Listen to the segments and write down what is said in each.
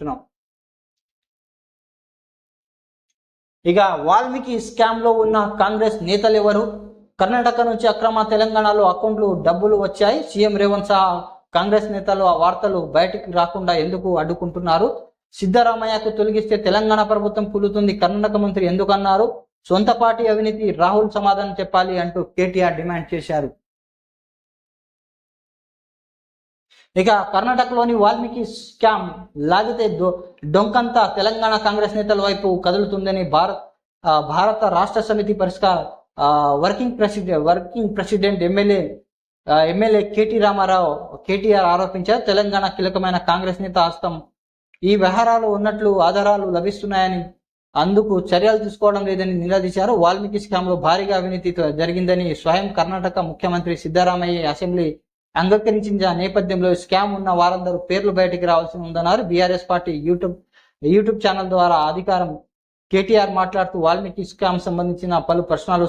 చెప్తున్నాం. ఇక వాల్మీకి స్కామ్లో ఉన్న కాంగ్రెస్ నేతలు ఎవరు? కర్ణాటక నుంచి అక్రమ తెలంగాణలో అకౌంట్లు డబ్బులు వచ్చాయి. సీఎం రేవంత్ సహా కాంగ్రెస్ నేతలు ఆ వార్తలు బయటకు రాకుండా ఎందుకు అడ్డుకుంటున్నారు? సిద్ధరామయ్యకు తొలగిస్తే తెలంగాణ ప్రభుత్వం కూలుతుంది. కర్ణాటక మంత్రి ఎందుకన్నారు? సొంత పార్టీ అవినీతి రాహుల్ సమాధానం చెప్పాలి అంటూ కేటీఆర్ డిమాండ్ చేశారు. ఇక కర్ణాటకలోని వాల్మీకి స్కామ్ లాగితే డొంకంతా తెలంగాణ కాంగ్రెస్ నేతల వైపు కదులుతుందని భారత్ భారత రాష్ట్ర సమితి పరిష్కార ఆ, working president working president MLA MLA KT Rama Rao KTR ఆరోపించారు. తెలంగాణ కీలకమైన కాంగ్రెస్ నేత హస్తం ఈ వ్యవహారాలు ఉన్నట్లు ఆధారాలు లభిస్తున్నాయని అందుకు చర్యలు తీసుకోవడం లేదని నిలదీశారు వాల్మీకి స్కామ్లో భారీగా అవినీతి జరిగిందని స్వయం కర్ణాటక ముఖ్యమంత్రి సిద్ధరామయ్య అసెంబ్లీ అంగీకరించిన నేపథ్యంలో స్కామ్ ఉన్న వారందరూ పేర్లు బయటికి రావాల్సి ఉందన్నారు. BRS party YouTube YouTube channel ద్వారా అధికారం కేటీఆర్ మాట్లాడుతూ వాల్మీకి స్కామ్ సంబంధించిన పలు ప్రశ్నలు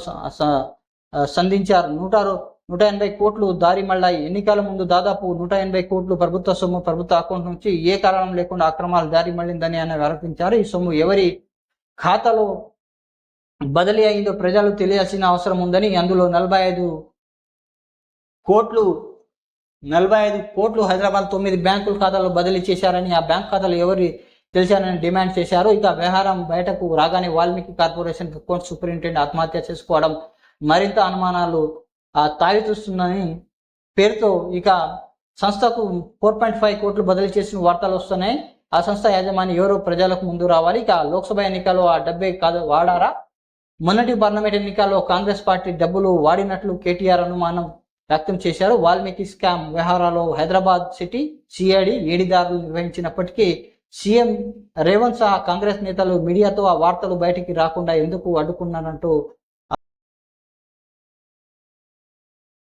సంధించారు. నూట నూట ఎనభై కోట్లు దారి మళ్ళాయి. ఎన్నికల ముందు దాదాపు నూట ఎనభై కోట్లు ప్రభుత్వ సొమ్ము ప్రభుత్వ అకౌంట్ నుంచి ఏ కారణం లేకుండా అక్రమాలు దారి మళ్ళిందని ఆయన ఆరోపించారు. ఈ సొమ్ము ఎవరి ఖాతాలో బదిలీ అయిందో ప్రజలు తెలియాల్సిన అవసరం ఉందని అందులో నలభై ఐదు కోట్లు నలభై ఐదు కోట్లు హైదరాబాద్ తొమ్మిది బ్యాంకుల ఖాతాలో బదిలీ చేశారని ఆ బ్యాంక్ ఖాతాలు ఎవరు తెలిసారని డిమాండ్ చేశారు. ఇక వ్యవహారం బయటకు రాగానే వాల్మీకి కార్పొరేషన్ అకౌంట్ సూపరింటెండెంట్ ఆత్మహత్య చేసుకోవడం మరింత అనుమానాలు ఆ, తావితూస్తుందని పేరుతో ఇక సంస్థకు ఫోర్ పాయింట్ ఫైవ్ కోట్లు బదిలీ చేసిన వార్తలు వస్తున్నాయి. ఆ సంస్థ యాజమాని ఎవరో ప్రజలకు ముందు రావాలి? ఇక లోక్సభ ఎన్నికల్లో ఆ డబ్బే కాదు వాడారా? మొన్నటి పార్లమెంట్ ఎన్నికల్లో కాంగ్రెస్ పార్టీ డబ్బులు వాడినట్లు కేటీఆర్ అనుమానం వ్యక్తం చేశారు. వాల్మీకి స్కామ్ వ్యవహారాల్లో హైదరాబాద్ సిటీ సిఐడి ఏడిదారులు నిర్వహించినప్పటికీ సీఎం రేవంత్ సహా కాంగ్రెస్ నేతలు మీడియాతో ఆ వార్తలు బయటికి రాకుండా ఎందుకు అడ్డుకున్నారంటూ